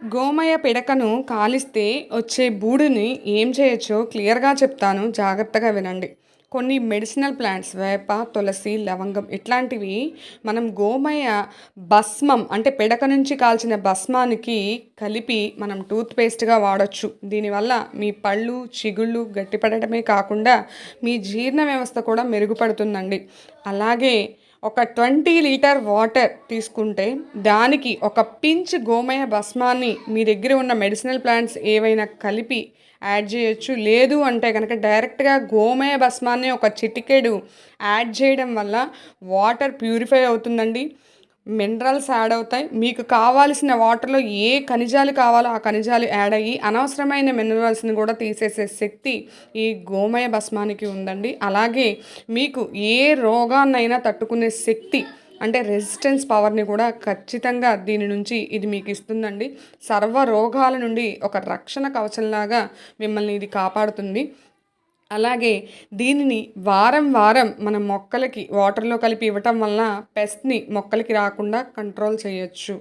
గోమయ పిడకను కాలిస్తే వచ్చే బూడిని ఏం చేయొచ్చో క్లియర్గా చెప్తాను. జాగ్రత్తగా వినండి. కొన్ని మెడిసినల్ ప్లాంట్స్ వేప తులసి లవంగం ఇట్లాంటివి మనం గోమయ భస్మం అంటే పిడక నుంచి కాల్చిన భస్మానికి కలిపి మనం టూత్ పేస్ట్గా వాడచ్చు. దీనివల్ల మీ పళ్ళు చిగుళ్ళు గట్టిపడటమే కాకుండా మీ జీర్ణ వ్యవస్థ కూడా మెరుగుపడుతుందండి. అలాగే ఒక ట్వంటీ లీటర్ వాటర్ తీసుకుంటే దానికి ఒక పించ్ గోమయ భస్మాన్ని మీ దగ్గర ఉన్న మెడిసినల్ ప్లాంట్స్ ఏవైనా కలిపి యాడ్ చేయొచ్చు. లేదు అంటే కనుక డైరెక్ట్గా గోమయ భస్మాన్ని ఒక చిటికెడు యాడ్ చేయడం వల్ల వాటర్ ప్యూరిఫై అవుతుందండి. మినరల్స్ యాడ్ అవుతాయి. మీకు కావాల్సిన వాటర్లో ఏ ఖనిజాలు కావాలో ఆ ఖనిజాలు యాడ్ అయ్యి అనవసరమైన మినరల్స్ని కూడా తీసేసే శక్తి ఈ గోమయ భస్మానికి ఉందండి. అలాగే మీకు ఏ రోగాన్నైనా తట్టుకునే శక్తి అంటే రెసిస్టెన్స్ పవర్ని కూడా ఖచ్చితంగా దీని నుంచి ఇది మీకు ఇస్తుందండి. సర్వ రోగాల నుండి ఒక రక్షణ కవచంలాగా మిమ్మల్ని ఇది కాపాడుతుంది. అలాగే దీనిని వారం వారం మన మొక్కలకి వాటర్లో కలిపి ఇవ్వటం వలన పెస్ట్ని మొక్కలకి రాకుండా కంట్రోల్ చేయొచ్చు.